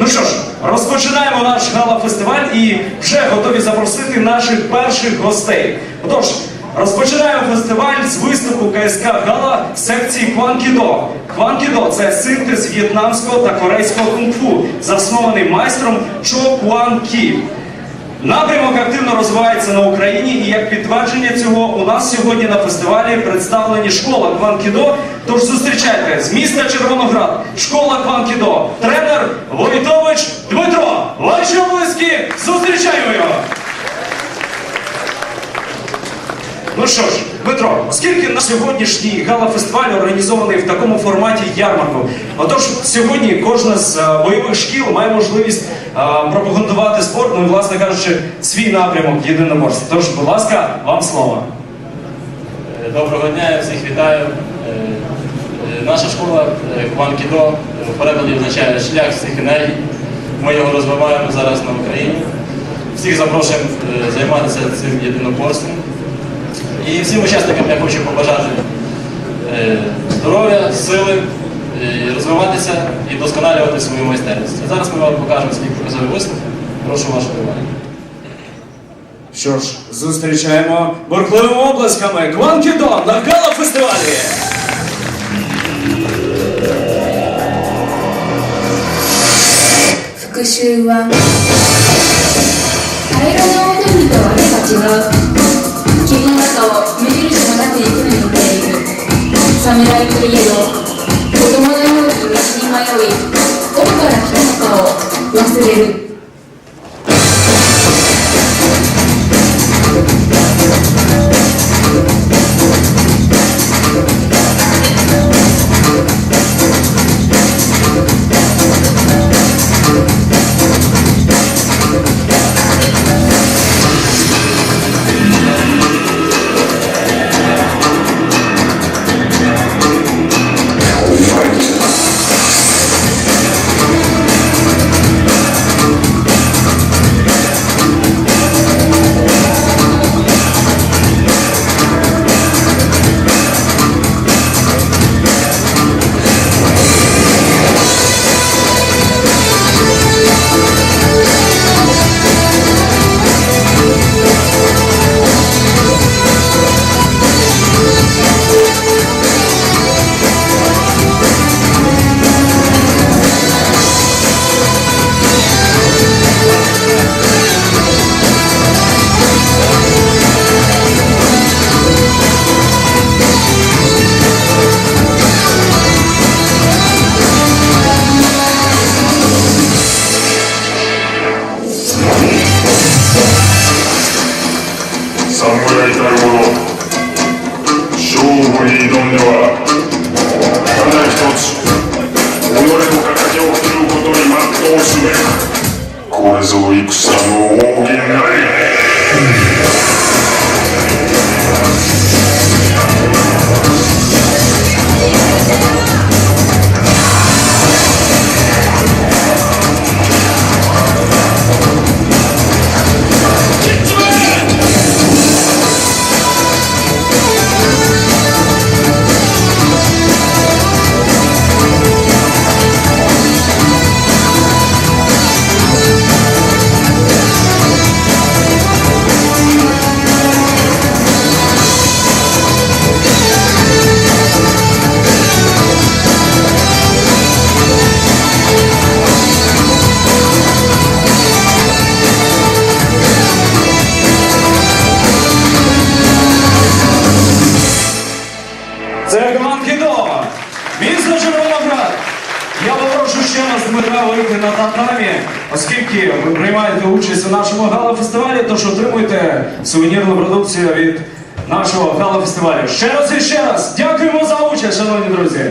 Ну що ж, розпочинаємо наш гала-фестиваль і вже готові запросити наших перших гостей. Отож, розпочинаємо фестиваль з виступу КСК Гала секції Кванкідо. Кванкідо це синтез в'єтнамського та корейського кунг-фу, заснований майстром Чо Куан Кі. Напрямок активно розвивається на Україні, і як підтвердження цього у нас сьогодні на фестивалі представлені школа Кванкідо. Тож зустрічайте з міста Червоноград, школа Кванкідо, тренер Войтович Дмитро. Ваші облиски, зустрічаємо його! Ну що ж, Дмитро, оскільки на сьогоднішній гала-фестиваль організований в такому форматі ярмарку, отож сьогодні кожна з е, бойових шкіл має можливість е, пропагандувати спорт, ну і, власне кажучи, свій напрямок єдиноборств. Тож, будь ласка, вам слово. Е, Доброго дня, я всіх вітаю. Наша школа Кван Кідо в перекладі означає шлях всіх енергій. Ми його розвиваємо зараз на Україні. Всіх запрошуємо займатися цим єдиноборством. І всім учасникам я хочу побажати е, здоров'я, сили, е, розвиватися і досконалювати свою майстерність. А зараз ми вам покажемо свій показовий виступ. Прошу вашого уваги. Що ж, зустрічаємо бурхливими обласками Кванкідо на гала-фестивалі. 復といえど子供のように道に迷いどこから来たのかを忘れる。侍たる者勝負に挑んではただ一つ己の敵を振ることに全うすべくこれぞ戦の大義なり Червоноград! Я попрошу ще раз Дмитра вийти на татамі, оскільки ви приймаєте участь у нашому гала-фестивалі, тож отримуйте сувенірну продукцію від нашого гала-фестивалю. Ще раз і ще раз дякуємо за участь, шановні друзі!